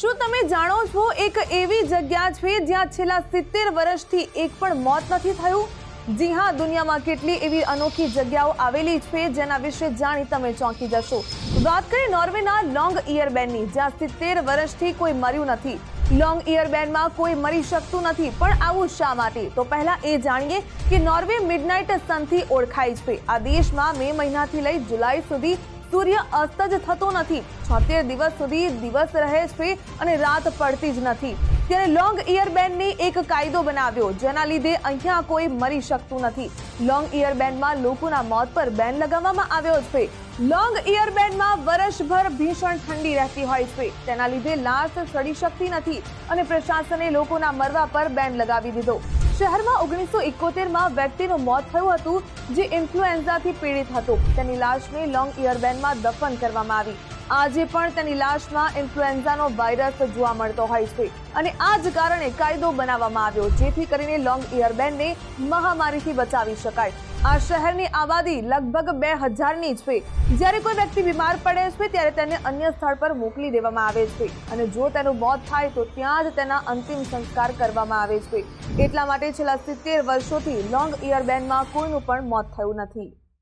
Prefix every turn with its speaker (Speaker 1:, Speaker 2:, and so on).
Speaker 1: શું તમે જાણો છો એક એવી જગ્યા છે જ્યાં છેલ્લા સિત્તેર વર્ષથી એક પણ મોત નથી થયું? જી હા, દુનિયામાં કેટલી એવી અનોખી જગ્યાઓ આવેલી છે જેના વિશે જાણી તમે ચોંકી જશો. વાત કરીએ નોર્વેના લોંગ ઇયરબેનની જ્યાં સિત્તેર વર્ષથી કોઈ મર્યું નથી. લોંગ ઇયરબેનમાં કોઈ મરી શકતું નથી, પણ આવું શા માટે? તો પહેલા એ જાણીએ કે નોર્વે મિડનાઇટ સનથી ઓળખાય છે. આ દેશમાં મે મહિનાથી લઈ જુલાઈ સુધી સૂર્ય અસ્ત જ થતો નથી. છોતેર દિવસ સુધી દિવસ રહે છે અને રાત પડતી જ નથી. ત્યારે લોંગ ઇયરબેન્ડને એક કાયદો બનાવ્યો, જેના લીધે અહીંયા કોઈ મરી શકતું નથી. લોંગ ઇયરબેન્ડમાં લોકોના મોત પર બેન લગાવવામાં આવ્યો છે. લોંગ ઇયરબેન્ડમાં વર્ષભર ભીષણ ઠંડી રહેતી હોય છે. તેના લીધે લાશ સડી શકતી નથી અને પ્રશાસને લોકોના મરવા પર બેન લગાવી દીધો. શહેરમાં ઓગણીસો એકોતેરમાં વ્યક્તિનું મોત થયું હતું, જે ઇન્ફ્લુએન્ઝાથી પીડિત હતો. તેની લાશને લોંગ ઇયરબેનમાં દફન કરવામાં આવી. આજે પણ તેની લાશમાં ઇન્ફ્લુએન્ઝાનો વાયરસ જોવા મળતો હોય છે. અને આ જ કારણે કાયદો બનાવવામાં આવ્યો, જેથી કરીને લોંગ ઇયરબેનને મહામારીથી બચાવી શકાય. આ શહેરની આબાદી લગભગ બે હજારની છે જ્યારે કોઈ વ્યક્તિ બીમાર પડે છે, ત્યારે તેને અન્ય સ્થળ પર મોકલી દેવામાં આવે છે. અને જો તેનું મોત થાય, તો ત્યાં જ તેના અંતિમ સંસ્કાર કરવામાં આવે છે. એટલા માટે છેલ્લા સિત્તેર વર્ષોથી લોંગ ઇયરબેન્ડમાં કોઈનું પણ મોત થયું નથી.